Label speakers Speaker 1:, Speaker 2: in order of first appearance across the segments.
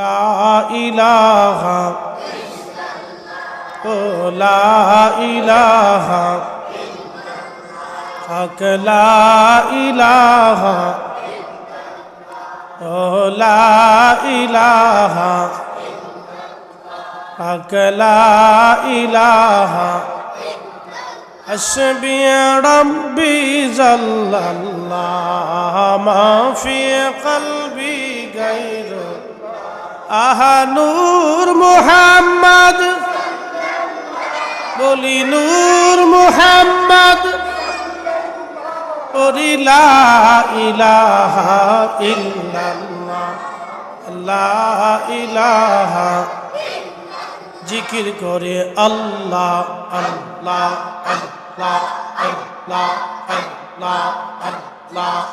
Speaker 1: لا إله لا إله حق لا إله لا الله حق لا إله. حسبي ربي جل الله ما في قلبي غيره. আহা নূর মুহাম্মদ। বলি নূর মুহাম্মদ। ওরি ইলাহা ইল্লাল্লাহ। ইলাহা। জিকির করে আল্লাহ আল্লাহ আল্লাহ আল্লাহ আল্লাহ আল্লাহ।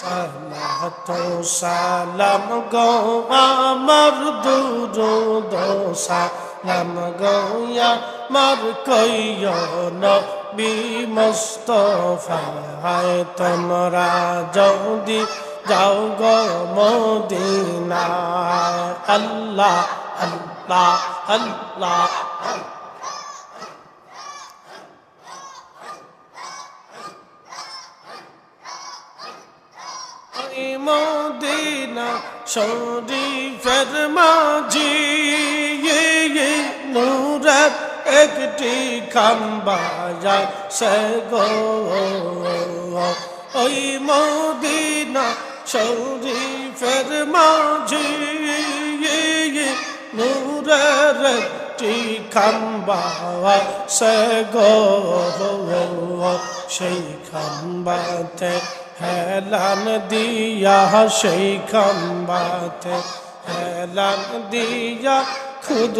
Speaker 1: সালাত সালাম গো আমার দুরুদ সালাম গো আমার কইয় নবী মুস্তফা, হায় তোমরা যদি যাও গো মদিনায়, আল্লাহ আল্লাহ আল্লাহ মদিনা শরীফের মাঝি নূরের একটি খাম্বা যায় সে গো। ওই মদিনা শরীফের মাঝি নূরের একটি খাম্বা সে গো। সেই খাম্বাতে হেলান দিয়া সেই খাম্বাতে হেলান দিয়া খুদ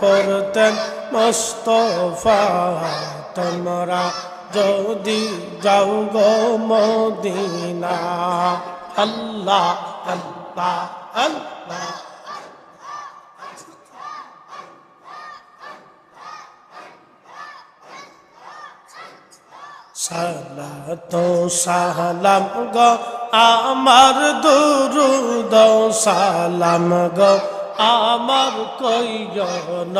Speaker 1: পড়তেন মস্তফা, তোমরা যদি যাও গো মদিনা। আল্লাহ আল্লাহ আল্লাহ। সালাত সালাম গো, আমার দুরুদ সালাম গো, আমার কইজন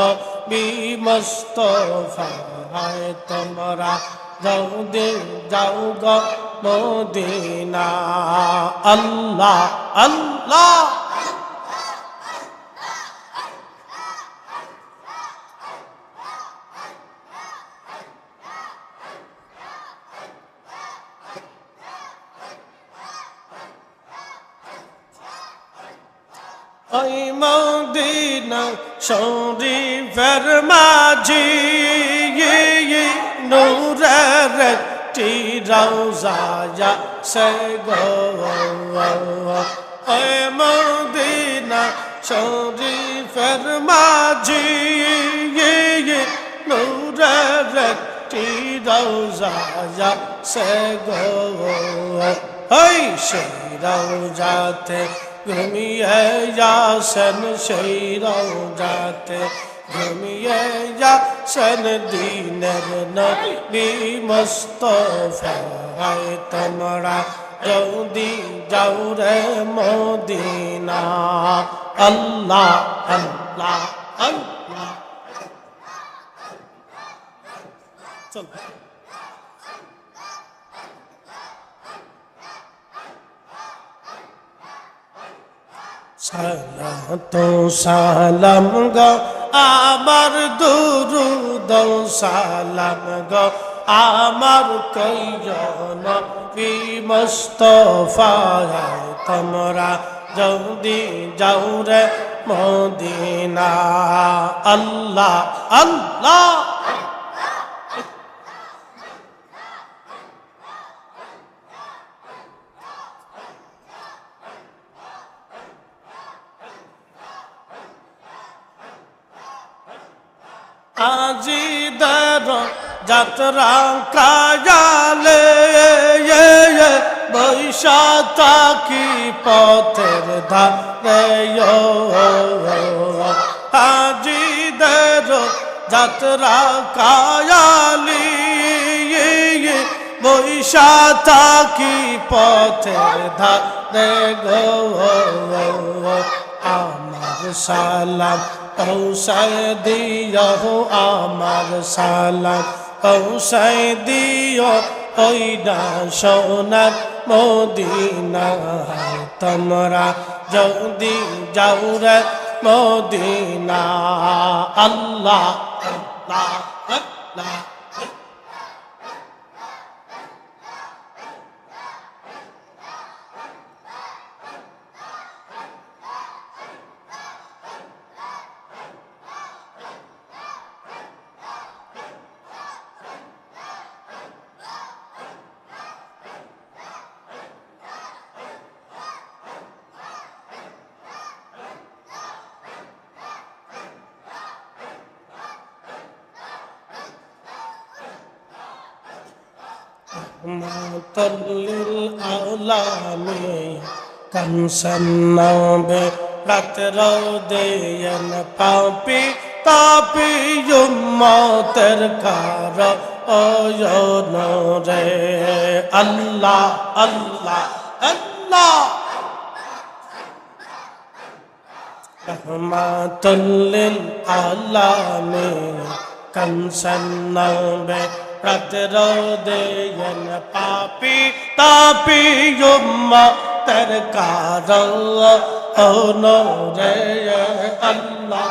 Speaker 1: বি মুস্তফায় তোমরা? যাও দে, যাও গো, মদিনা। আল্লাহ আল্লাহ। ওই মদিনা শরীফের মাঝি নূরের রওজা সে গো ওই মদিনা শরীফের মাঝি নূরের রওজা সে গো ওই সেই রওজাতে ঘুমিয়ে যাসন সেই রওজাতে ঘুমিয়ে যাসন দিনের নবী মুস্তফায় তোমরা যদি যাও রে মদিনা আল্লাহ আল্লাহ আল্লাহ চল সালাত সালাম গো, আমার দুরুদ সালাম গো, আমার কইজন বি মুস্তফায় তোমরা যদি যাও রে মদিনা, আল্লাহ আল্লাহ। আজিদার যাত্রা কাজালে বৈশাতা কি পথের ধারে আজিদের যাত্রা কায়ালি বৈশা থাকি পথের ধারে গো আমার সালাম পৌঁছায় দিও আমার সালাম পৌঁছায় দিও ওই না সোনার মদিনা, তোমরা যদি যাও রে মদিনা, আল্লাহ আল্লাহ আল্লাহ। رحمة للعالم كم سنة برات رودين پاپی تاپی یماتر کارا آیان رے اللہ اللہ اللہ رحمة للعالم كم سنة برات কনসন্নবে প্রতরোদয়ন পাপি তাপি উম্মা তর কার রে আল্লাহ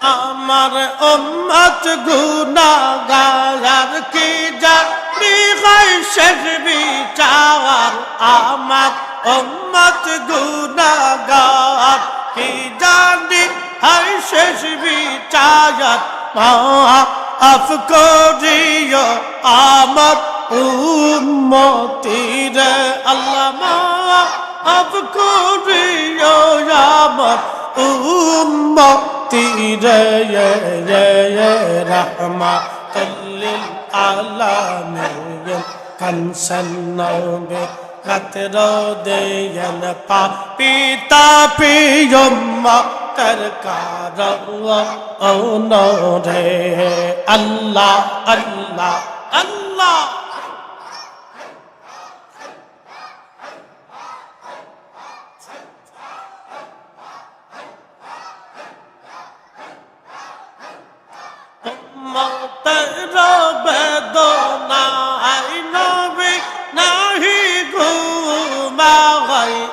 Speaker 1: আমার উম্মত গুনাগার কি জানি হয় শেষ বিচার আমার উম্মত গুনাগার কি জানি? হয় শেষ বিচার মাফ করিও আমার উম্মতির আল্লাহ মাফ করিও আমার উম্মতির রহমাতুল্লিল আলামিন কনসন নবে কতর দেয়ন পাপি তাপি যম্মা তরকার ও রে আল্লাহ আল্লাহ আল্লাহ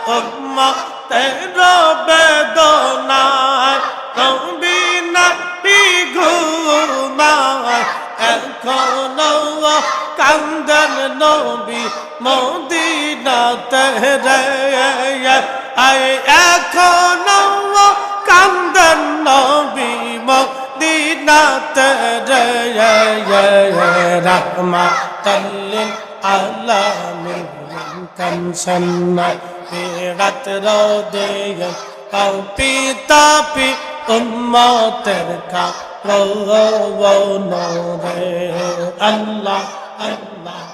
Speaker 1: ঘুমাই মতের বেদনাই নবী নাহি ঘুমাই এখনও কান্দন নবী মদিনাতে রে আই এখনও কান্দন নবী মদিনাতে রে রহমাতাল্লিল আলামিন কনসন্না রোদে পাও পিতা পি উম্মতের কা রে আল্লাহ আল্লাহ।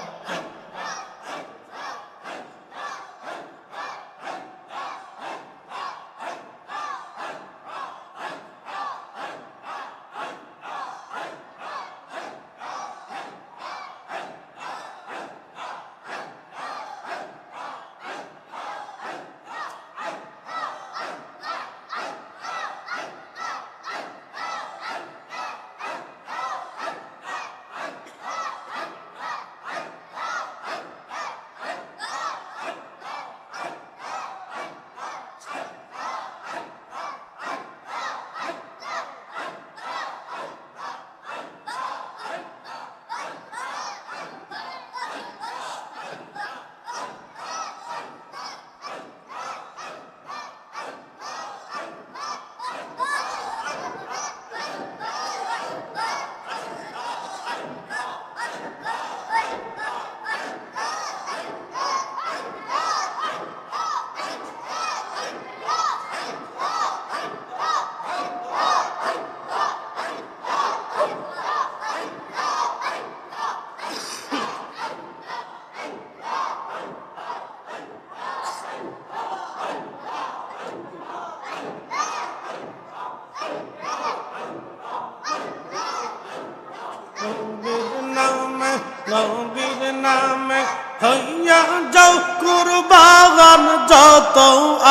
Speaker 1: নবীর নামে হইয়া যাও কুরবান যত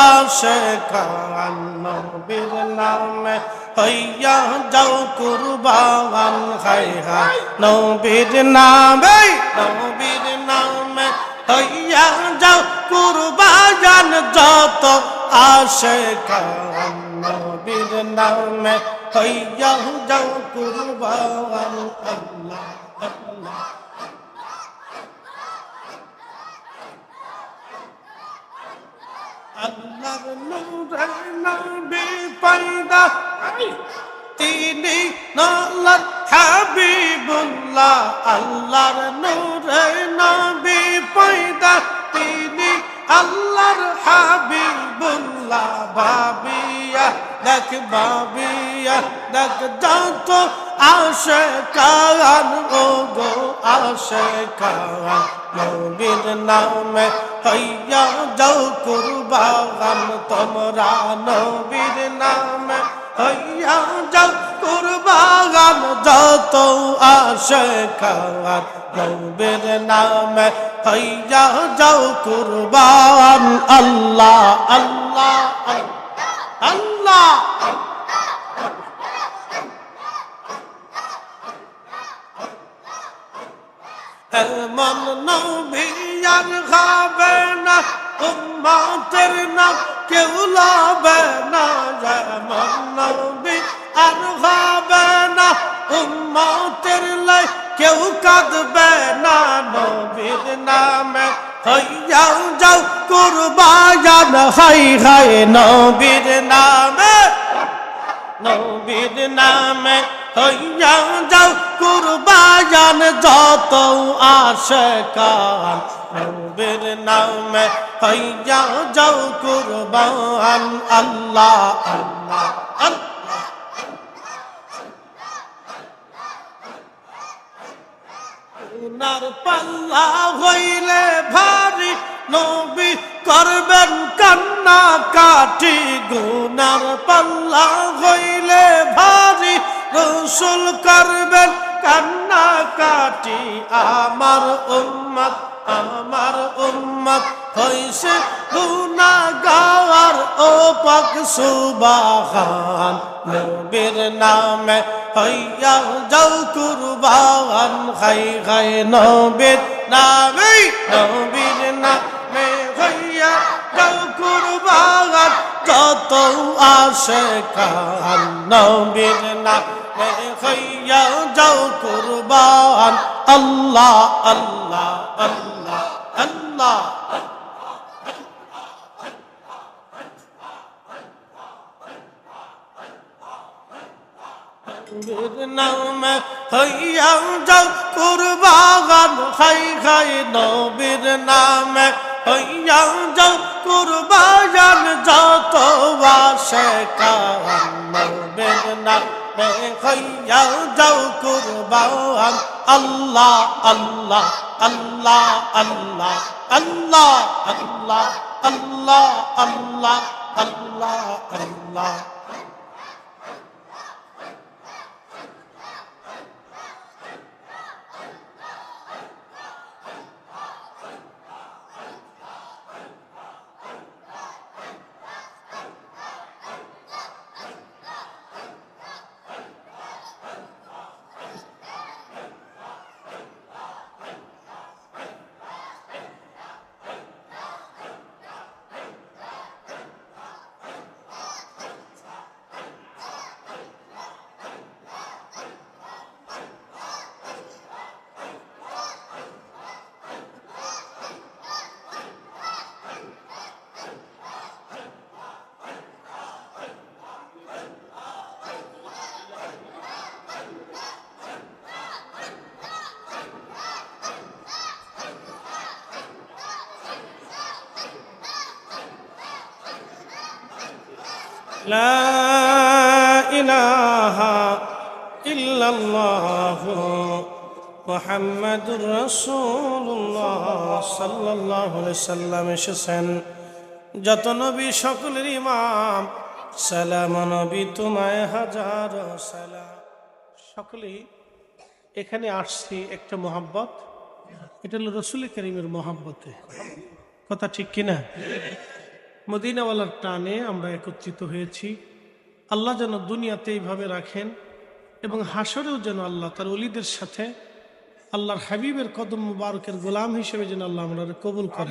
Speaker 1: আসে খান। নবীর নামে হইয়া যাও কুরবান, হাই হাই। নবীর নামে নবীর নামে হইয়া যাও কুরবান যত আসে খান। নবীর নামে হইয়া যাও কুরবান, আল্লাহ আল্লাহ। আল্লাহর নূরে নবী পয়দা। তিনি নাল্লার হাবিবুল্লাহ, আল্লাহর নূরে নবী পয়দা। তিনি আল্লাহর হাবিবুল্লাহ ভাবিয়া দেখ ভাবিয়া দেখ যত আসে কান ও গো আসে কান নবীর নামে হইয়া যাও কুরবান, তোমরা নবীর নামে হইয়া যাও কুরবান, যত আসে কান নবীর নামে হইয়া যাও কুরবান। আল্লাহ আল্লাহ আল্লাহ। এমন নবী আর খাবে না উম্মতের নাম কেউ লাবে না যেমন নবী আর খাবে না উম্মতের লাই কেউ কাঁদবে না নবীর নামে হইয়াও যাও কুরবান হাই হাই নবীর নামে নবীর নামে হইয়া যাও কুরবান যত আসে কান নবীর নামে হইয়া যাও কুরবান আল্লাহ আল্লাহ আল্লাহ পাল্লা হইলে ভারী নবী করবেন কান্না কাটি গুনার পাল্লা হইলে রসুল করবেন কান্না কাটি আমার উম্মত আমার উম্মত, হইছে গুনা গাওয়ার ও পাক সুবাহান, নবীর নামে হইয়া যাও কুরবান খাই খাই নবীর নামে নবীর নামে হইয়া যাও কুরবান যত আসে নবীর নামে হইয়া যাও কুরবান। আল্লাহ আল্লাহ আল্লাহ আল্লাহ নামে হইয়া যাও কুরবান। খাই খাই নবীর নামে হইয়া যাও কুরবান যত বাসে কান নবীর নামে হইয়া যাও, কুরবান। আল্লাহ আল্লাহ আল্লাহ আল্লাহ আল্লাহ আল্লাহ আল্লাহ আল্লাহ আল্লাহ আল্লাহ। لا إله إلا الله মোহাম্মদুর রসুল্লাহ সাল্লাহ সাল্লাম এসেছেন যত নবী সকলের ইমাম সালাম নবী তোমায় হাজার সালাম সকলেই এখানে আসছি একটা মোহাব্বত এটা হলো রসুল করিমের মহাব্বতে কথা ঠিক কিনা মদিনাওয়ালার টানে আমরা একত্রিত হয়েছি। আল্লাহ যেন দুনিয়াতে এইভাবে রাখেন এবং হাসরেও যেন আল্লাহ তার অলিদের সাথে আল্লাহর হাবিবের কদম মুবারকের গোলাম হিসেবে যেন আল্লাহ আমরা কবুল করে।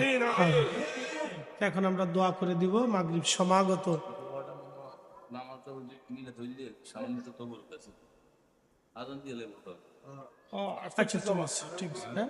Speaker 1: এখন আমরা দোয়া করে দিব মাগরিব সমাগত। আচ্ছা ঠিক আছে ঠিক আছে হ্যাঁ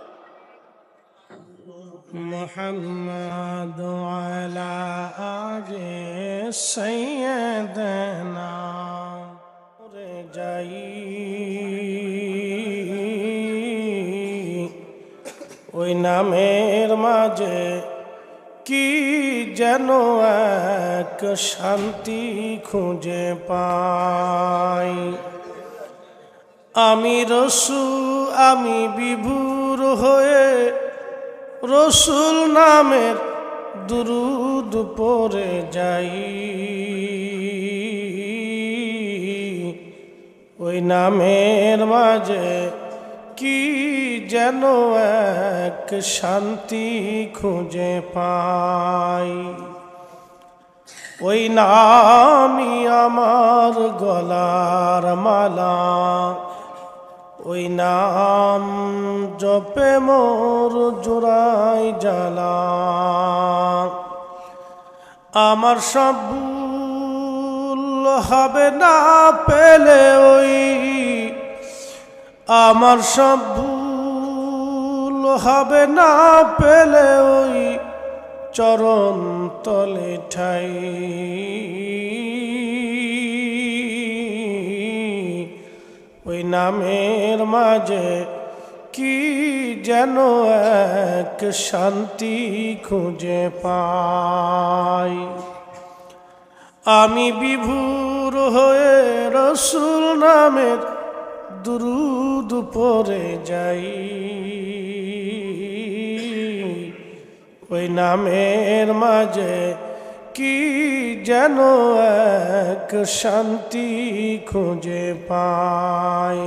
Speaker 1: محمد على آل سيدنا রে যাই ওই নামের মাঝে কি যেন এক শান্তি খুঁজে পাই আমি রসু আমি বিভুর হয়ে রসুল নামের দুরুদ পরে যাই। ওই নামের মাঝে কি যেন এক শান্তি খুঁজে পাই। ওই নামই আমার গলার মালা। ওই নাম জপে মোর জোড়াই জ্বালা। আমার সব হবে না পেলে ওই। আমার সব হবে না পেলে ওই চরণ তলে ঠাই। ওই নামের মাঝে কি যেন এক শান্তি খুঁজে পাই। আমি বিভুর হয়ে রসুল নামের দুরুদ পরে যাই। ওই নামের মাঝে কি যেন এক শান্তি খুঁজে পাই